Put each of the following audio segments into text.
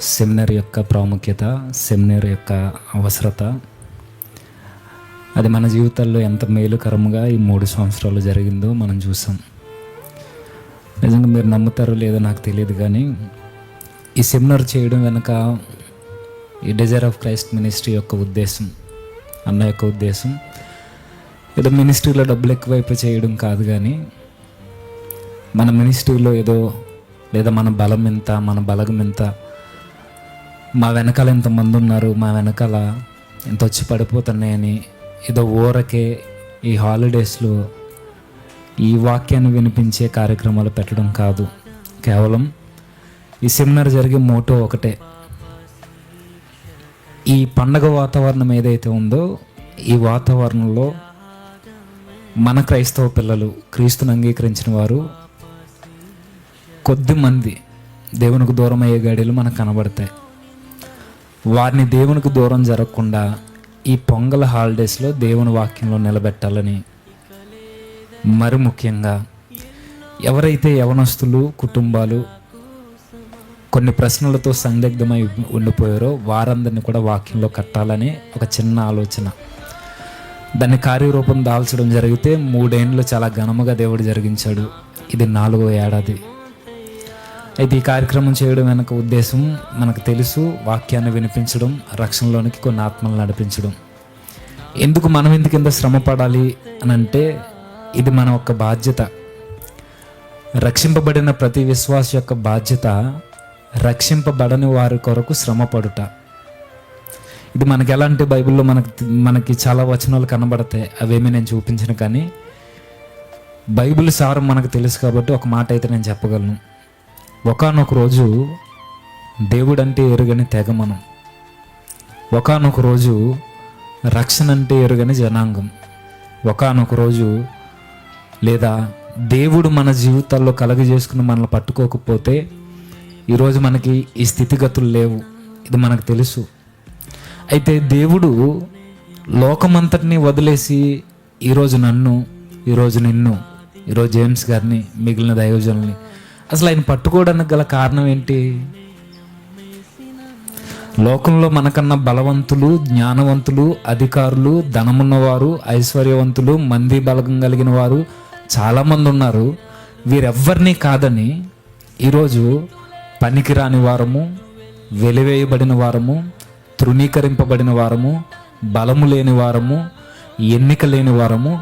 Seminar యొక్క ప్రాముఖ్యత seminar యొక్క అవసరత. అది మన జీవితాల్లో ఎంత మేలుకరంగా ఈ మూడు సంవత్సరాలు జరిగిందో మనం చూసాం. నిజంగా మీరు నమ్ముతారో లేదో నాకు తెలియదు కానీ ఈ సెమినార్ చేయడం వెనుక ఈ డిజైర్ ఆఫ్ క్రైస్ట్ మినిస్ట్రీ యొక్క ఉద్దేశం అన్న యొక్క ఉద్దేశం. ఏదో మినిస్ట్రీలో డబ్బులు ఎక్కువైపు చేయడం కాదు కానీ మన మినిస్ట్రీలో ఏదో లేదా మన బలం ఎంత మన బలగం ఎంత మా వెనకాల ఎంతమంది ఉన్నారు మా వెనకాల ఎంత వచ్చి పడిపోతున్నాయని ఏదో ఊరకే ఈ హాలిడేస్లో ఈ వాక్యాన్ని వినిపించే కార్యక్రమాలు పెట్టడం కాదు. కేవలం ఈ సెమినార్ జరిగే మోటో ఒకటే. ఈ పండగ వాతావరణం ఏదైతే ఉందో ఈ వాతావరణంలో మన క్రైస్తవ పిల్లలు క్రీస్తుని అంగీకరించిన వారు కొద్ది మంది దేవునికి దూరం అయ్యే మనకు కనబడతాయి. వారిని దేవునికి దూరం జరగకుండా ఈ పొంగల్ హాలిడేస్లో దేవుని వాక్యంలో నిలబెట్టాలని. మరి ముఖ్యంగా ఎవరైతే యవనస్తులు కుటుంబాలు కొన్ని ప్రశ్నలతో సందిగ్ధమై ఉండిపోయారో వారందరినీ కూడా వాక్యంలో కట్టాలని ఒక చిన్న ఆలోచన. దాన్ని కార్యరూపం దాల్చడం జరిగితే మూడేండ్లు చాలా ఘనముగా దేవుడు జరిగించాడు. ఇది నాలుగో ఏడాది. అయితే ఈ కార్యక్రమం చేయడం వెనక ఉద్దేశం మనకు తెలుసు వాక్యాన్ని వినిపించడం రక్షణలోనికి కొన్ని ఆత్మలు నడిపించడం. ఎందుకు మనం ఎందుకు ఇంత శ్రమ పడాలి అని అంటే ఇది మన యొక్క బాధ్యత. రక్షింపబడిన ప్రతి విశ్వాస యొక్క బాధ్యత రక్షింపబడని వారి కొరకు శ్రమ పడుట. ఇది మనకి ఎలా అంటే బైబిల్లో మనకి మనకి చాలా వచనాలు కనబడతాయి అవేమీ నేను చూపించను కానీ బైబిల్ సారం మనకు తెలుసు కాబట్టి ఒక మాట అయితే నేను చెప్పగలను. ఒకనొక రోజు దేవుడంటే ఎరుగని తెగ మనం ఒకనొక రోజు రక్షణ అంటే ఎరుగని జనాంగం. ఒకనొక రోజు లేదా దేవుడు మన జీవితాల్లో కలగజేసుకుని మనల్ని పట్టుకోకపోతే ఈరోజు మనకి ఈ స్థితిగతులు లేవు. ఇది మనకు తెలుసు. అయితే దేవుడు లోకమంతటిని వదిలేసి ఈరోజు నన్ను ఈరోజు నిన్ను ఈరోజు జేమ్స్ గారిని మిగిలిన దైవజనుల్ని అసలు ఆయన పట్టుకోవడానికి గల కారణం ఏంటి? లోకంలో మనకన్నా బలవంతులు జ్ఞానవంతులు అధికారులు ధనమున్నవారు ఐశ్వర్యవంతులు మంది బలగం కలిగిన వారు చాలామంది ఉన్నారు. వీరెవ్వరినీ కాదని ఈరోజు పనికిరాని వారము వెలివేయబడిన వారము తృణీకరింపబడిన వారము బలము లేని వారము ఎన్నిక లేని వారము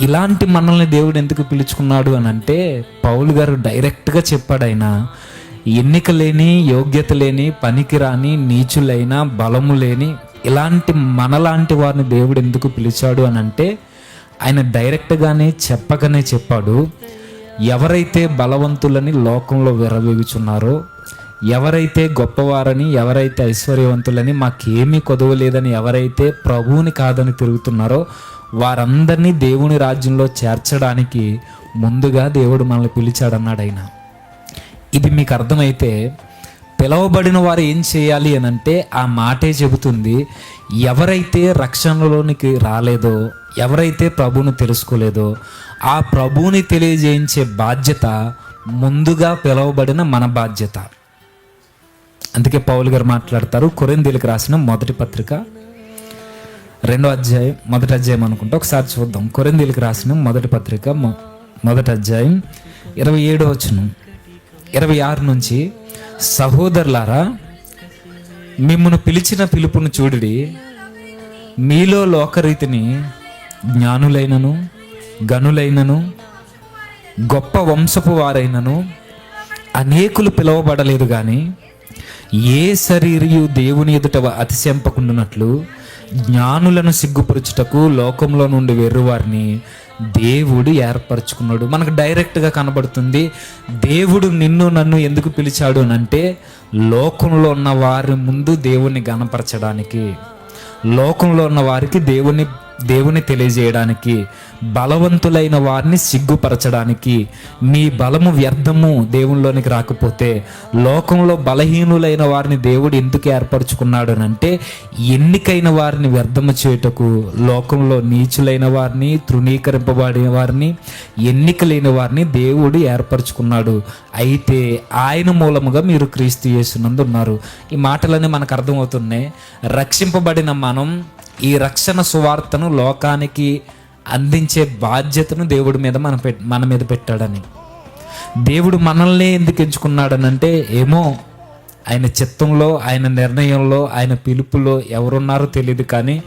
ఇలాంటి మనల్ని దేవుడు ఎందుకు పిలుచుకున్నాడు అని అంటే పౌలు గారు డైరెక్ట్గా చెప్పాడు ఆయన ఎన్నిక లేని యోగ్యత లేని పనికిరాని నీచులైన బలము లేని ఇలాంటి మనలాంటి వారిని దేవుడు ఎందుకు పిలిచాడు అని అంటే ఆయన డైరెక్ట్గానే చెప్పకనే చెప్పాడు ఎవరైతే బలవంతులని లోకంలో విరవేగుచున్నారో ఎవరైతే గొప్పవారని ఎవరైతే ఐశ్వర్యవంతులని మాకేమీ కొదవలేదని ఎవరైతే ప్రభువుని కాదని తిరుగుతున్నారో వారందరినీ దేవుని రాజ్యంలో చేర్చడానికి ముందుగా దేవుడు మనల్ని పిలిచాడన్నాడు ఆయన. ఇది మీకు అర్థమైతే పిలవబడిన వారు ఏం చేయాలి అని అంటే ఆ మాటే చెబుతుంది ఎవరైతే రక్షణలోనికి రాలేదో ఎవరైతే ప్రభువుని తెలుసుకోలేదో ఆ ప్రభువుని తెలియజేయించే బాధ్యత ముందుగా పిలవబడిన మన బాధ్యత. అందుకే పౌల్ గారు మాట్లాడతారు కొరిందీలకు రాసిన మొదటి పత్రిక రెండో అధ్యాయం మొదటి అధ్యాయం అనుకుంటా. ఒకసారి చూద్దాం. కొరిందీలకు రాసిన మొదటి పత్రిక మొ- మొదటి అధ్యాయం ఇరవై ఏడో వచ్చును ఇరవై ఆరు నుంచి సహోదరులారా మిమ్మల్ని పిలిచిన పిలుపును చూడి మీలో లోకరీతిని జ్ఞానులైనను గనులైనను గొప్ప వంశపు వారైనను అనేకులు పిలువబడలేదు కానీ ఏ శరీరయు దేవుని ఎదుట అతిశంపకుండానట్లు జ్ఞానులను సిగ్గుపరుచుటకు లోకంలో నుండి వెర్రువారిని దేవుడు ఏర్పరచుకున్నాడు. మనకు డైరెక్ట్గా కనబడుతుంది దేవుడు నిన్ను నన్ను ఎందుకు పిలిచాడు అని అంటే లోకంలో ఉన్న వారి ముందు దేవుణ్ణి గణపరచడానికి లోకంలో ఉన్న వారికి దేవుని దేవుని తెలియజేయడానికి బలవంతులైన వారిని సిగ్గుపరచడానికి మీ బలము వ్యర్థము దేవునిలోనికి రాకపోతే లోకంలో బలహీనులైన వారిని దేవుడు ఎందుకు ఏర్పరచుకున్నాడు అంటే ఎన్నికైన వారిని వ్యర్థము చేయుటకు లోకంలో నీచులైన వారిని తృణీకరింపబడిన వారిని ఎన్నిక లేని వారిని దేవుడు ఏర్పరచుకున్నాడు. అయితే ఆయన మూలముగా మీరు క్రీస్తు చేస్తున్నందు ఉన్నారు. ఈ మాటలన్నీ మనకు అర్థమవుతున్నాయి. రక్షింపబడిన మనం ఈ రక్షణ సువార్తను లోకానికి అందించే బాధ్యతను దేవుడి మీద మన పె మన మీద పెట్టాడని. దేవుడు మనల్ని ఎందుకు ఎంచుకున్నాడనంటే ఏమో ఆయన చిత్తంలో ఆయన నిర్ణయంలో ఆయన పిలుపులో ఎవరున్నారో తెలియదు కానీ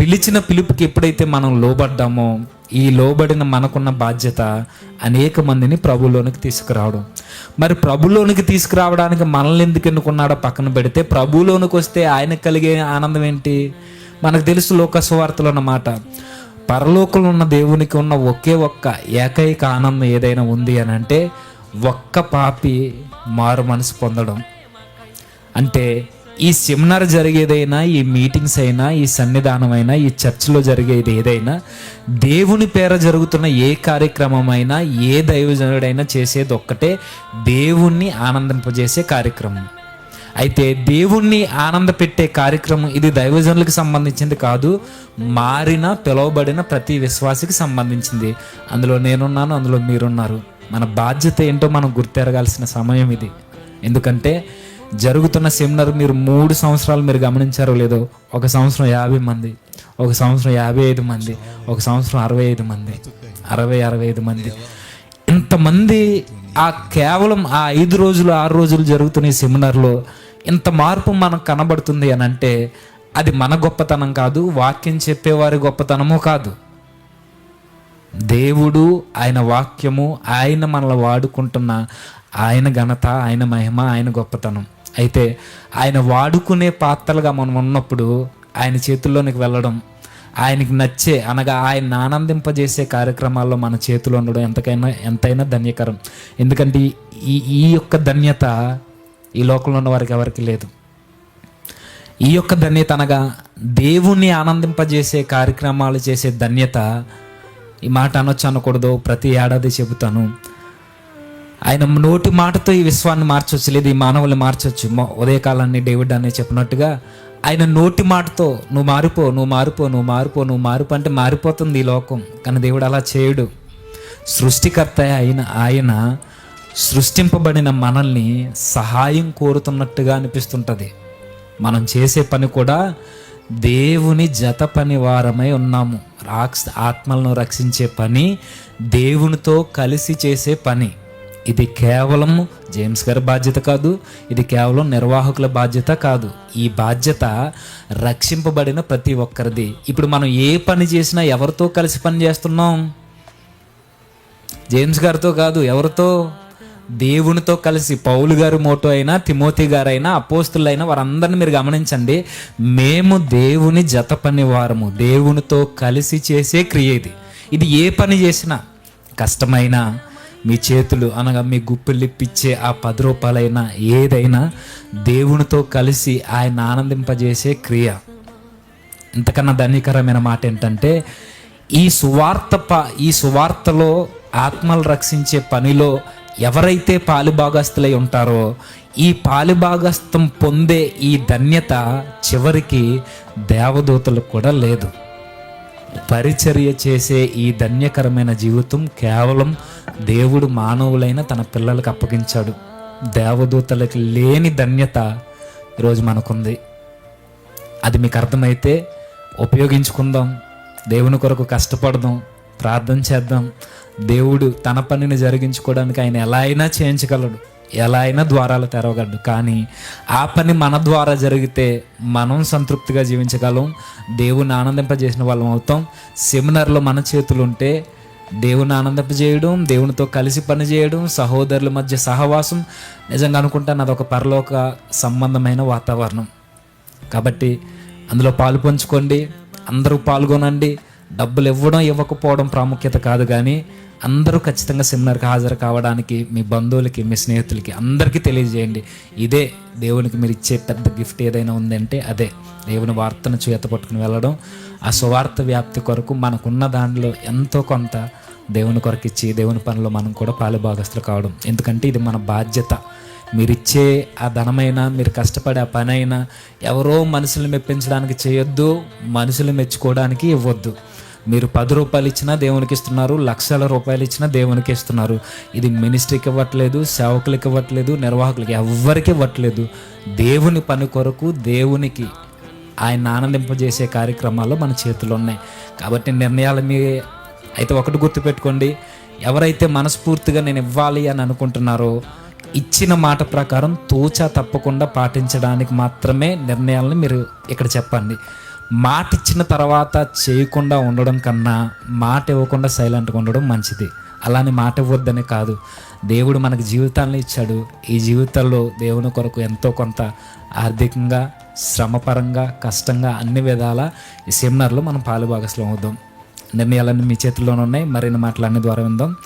పిలిచిన పిలుపుకి ఎప్పుడైతే మనం లోబడ్డామో ఈ లోబడిన మనకున్న బాధ్యత అనేక మందిని ప్రభులోనికి తీసుకురావడం. మరి ప్రభులోనికి తీసుకురావడానికి మనల్ని ఎందుకు ఎన్నుకున్నాడో పక్కన పెడితే ప్రభులోనికి వస్తే ఆయనకు కలిగే ఆనందం ఏంటి? మనకు తెలుసు లోకస్వార్తలు అన్నమాట. పరలోకంలో ఉన్న దేవునికి ఉన్న ఒకే ఒక్క ఏకైక ఆనందం ఏదైనా ఉంది అని అంటే ఒక్క పాపి మారు మనసు పొందడం. అంటే ఈ సెమినార్ జరిగేదైనా ఈ మీటింగ్స్ అయినా ఈ సన్నిధానం అయినా ఈ చర్చిలో జరిగేది ఏదైనా దేవుని పేర జరుగుతున్న ఏ కార్యక్రమం అయినా ఏ దైవజనుడైనా చేసేది ఒక్కటే దేవుణ్ణి ఆనందింపజేసే కార్యక్రమం. అయితే దేవుణ్ణి ఆనంద పెట్టే కార్యక్రమం ఇది దైవజనులకు సంబంధించింది కాదు మారిన పిలువబడిన ప్రతి విశ్వాసికి సంబంధించింది. అందులో నేనున్నాను అందులో మీరున్నారు. మన బాధ్యత ఏంటో మనం గుర్తెరగాల్సిన సమయం ఇది. ఎందుకంటే జరుగుతున్న సెమినార్ మీరు మూడు సంవత్సరాలు మీరు గమనించారో లేదో ఒక సంవత్సరం యాభై మంది ఒక సంవత్సరం యాభై ఐదు మంది ఒక సంవత్సరం అరవై ఐదు మంది అరవై అరవై ఐదు మంది. ఇంతమంది ఆ కేవలం ఆ ఐదు రోజులు ఆరు రోజులు జరుగుతున్న ఈ సెమినార్లో ఇంత మార్పు మనకు కనబడుతుంది అని అంటే అది మన గొప్పతనం కాదు వాక్యం చెప్పేవారి గొప్పతనము కాదు. దేవుడు ఆయన వాక్యము ఆయన మనల్ని వాడుకుంటున్న ఆయన ఘనత ఆయన మహిమ ఆయన గొప్పతనం. అయితే ఆయన వాడుకునే పాత్రలుగా మనం ఉన్నప్పుడు ఆయన చేతుల్లోనికి వెళ్ళడం ఆయనకి నచ్చే అనగా ఆయన ఆనందింపజేసే కార్యక్రమాల్లో మన చేతిలో ఉండడం ఎంతకైనా ఎంతైనా ధన్యకరం. ఎందుకంటే ఈ ఈ యొక్క ధన్యత ఈ లోకంలో ఉన్న వారికి ఎవరికి లేదు. ఈ యొక్క ధన్యత అనగా దేవుణ్ణి ఆనందింపజేసే కార్యక్రమాలు చేసే ధన్యత ఈ మాట అనొచ్చు అనకూడదు ప్రతి ఏడాది చెబుతాను. ఆయన నోటి మాటతో ఈ విశ్వాన్ని మార్చొచ్చు లేదు ఈ మానవుల్ని మార్చొచ్చు. ఉదయకాలాన్ని డేవిడ్ అనే చెప్పినట్టుగా ఆయన నోటి మాటతో నువ్వు మారిపో నువ్వు మారిపో నువ్వు మారిపో నువ్వు మారిపో అంటే మారిపోతుంది ఈ లోకం. కానీ దేవుడు అలా చేయడు. సృష్టికర్త అయిన ఆయన సృష్టింపబడిన మనల్ని సహాయం కోరుతున్నట్టుగా అనిపిస్తుంటుంది. మనం చేసే పని కూడా దేవుని జత పని వారమై ఉన్నాము. రాక్ష ఆత్మలను రక్షించే పని దేవునితో కలిసి చేసే పని. ఇది కేవలం జేమ్స్ గారి బాధ్యత కాదు ఇది కేవలం నిర్వాహకుల బాధ్యత కాదు. ఈ బాధ్యత రక్షింపబడిన ప్రతి ఒక్కరిది. ఇప్పుడు మనం ఏ పని చేసినా ఎవరితో కలిసి పని చేస్తున్నాం? జేమ్స్ గారితో కాదు ఎవరితో? దేవునితో కలిసి. పౌలు గారు మోటో అయినా తిమోతి గారైనా అపోస్తులైనా వారందరిని మీరు గమనించండి. మేము దేవుని జత పని వారము దేవునితో కలిసి చేసే క్రియ ఇది. ఇది ఏ పని చేసినా కష్టమైనా మీ చేతులు అనగా మీ గుప్పిలిప్పిచ్చే ఆ పది రూపాయలైనా ఏదైనా దేవునితో కలిసి ఆయన ఆనందింపజేసే క్రియ. ఇంతకన్నా ధన్యకరమైన మాట ఏంటంటే ఈ సువార్త ప ఈ సువార్తలో ఆత్మలు రక్షించే పనిలో ఎవరైతే పాలుభాగస్తులై ఉంటారో ఈ పాలుభాగస్థం పొందే ఈ ధన్యత చివరికి దేవదూతలకు కూడా లేదు. పరిచర్య చేసే ఈ ధన్యకరమైన జీవితం కేవలం దేవుడు మానవులైన తన పిల్లలకు అప్పగించాడు. దేవదూతలకు లేని ధన్యత ఈరోజు మనకుంది. అది మీకు అర్థమైతే ఉపయోగించుకుందాం. దేవుని కొరకు కష్టపడదాం. ప్రార్థన చేద్దాం. దేవుడు తన పనిని జరిగించుకోవడానికి ఆయన ఎలా అయినా చేయించగలడు. ఎలా అయినా ద్వారాలు తెరవగలడు. కానీ ఆ పని మన ద్వారా జరిగితే మనం సంతృప్తిగా జీవించగలం. దేవుని ఆనందింపజేసిన వాళ్ళం అవుతాం. సెమినార్లో మన చేతులు ఉంటే దేవుని ఆనందింపజేయడం దేవునితో కలిసి పనిచేయడం సహోదరుల మధ్య సహవాసం. నిజంగా అనుకుంటాను అదొక పరలోక సంబంధమైన వాతావరణం. కాబట్టి అందులో పాలు పంచుకోండి అందరూ పాల్గొనండి. డబ్బులు ఇవ్వడం ఇవ్వకపోవడం ప్రాముఖ్యత కాదు కానీ అందరూ ఖచ్చితంగా సెమినార్కి హాజరు కావడానికి మీ బంధువులకి మీ స్నేహితులకి అందరికీ తెలియజేయండి. ఇదే దేవునికి మీరు ఇచ్చే పెద్ద గిఫ్ట్ ఏదైనా ఉందంటే అదే. దేవుని వార్తను చేత పట్టుకుని వెళ్ళడం ఆ సువార్త వ్యాప్తి కొరకు మనకున్న దానిలో ఎంతో కొంత దేవుని కొరకు ఇచ్చి దేవుని పనిలో మనం కూడా పాలుభాగస్తులు కావడం. ఎందుకంటే ఇది మన బాధ్యత. మీరిచ్చే ఆ ధనమైనా మీరు కష్టపడే ఆ పని అయినా ఎవరో మనుషులు మెప్పించడానికి చేయొద్దు మనుషులు మెచ్చుకోవడానికి ఇవ్వద్దు. మీరు పది రూపాయలు ఇచ్చినా దేవునికి ఇస్తున్నారు లక్షల రూపాయలు ఇచ్చినా దేవునికి ఇస్తున్నారు. ఇది మినిస్ట్రీకి ఇవ్వట్లేదు సేవకులకి ఇవ్వట్లేదు నిర్వాహకులకి ఎవ్వరికి ఇవ్వట్లేదు. దేవుని పని కొరకు దేవునికి ఆయన ఆనందింపజేసే కార్యక్రమాలు మన చేతిలో ఉన్నాయి. కాబట్టి నిర్ణయాలు మీ అయితే ఒకటి గుర్తుపెట్టుకోండి. ఎవరైతే మనస్ఫూర్తిగా నేను ఇవ్వాలి అని అనుకుంటున్నారో ఇచ్చిన మాట ప్రకారం తూచా తప్పకుండా పాటించడానికి మాత్రమే నిర్ణయాలను మీరు ఇక్కడ చెప్పండి. మాట ఇచ్చిన తర్వాత చేయకుండా ఉండడం కన్నా మాట ఇవ్వకుండా సైలెంట్గా ఉండడం మంచిది. అలానే మాట ఇవ్వద్దని కాదు. దేవుడు మనకు జీవితాలను ఇచ్చాడు. ఈ జీవితంలో దేవుని కొరకు ఎంతో కొంత ఆర్థికంగా శ్రమపరంగా కష్టంగా అన్ని విధాల ఈ సెమినార్లో మనం పాలుభాగస్లం అవుదాం నిర్ణయాలన్నీ మీ చేతుల్లోనే ఉన్నాయి. మరిన్ని మాటలన్నీ ద్వారా విందాం.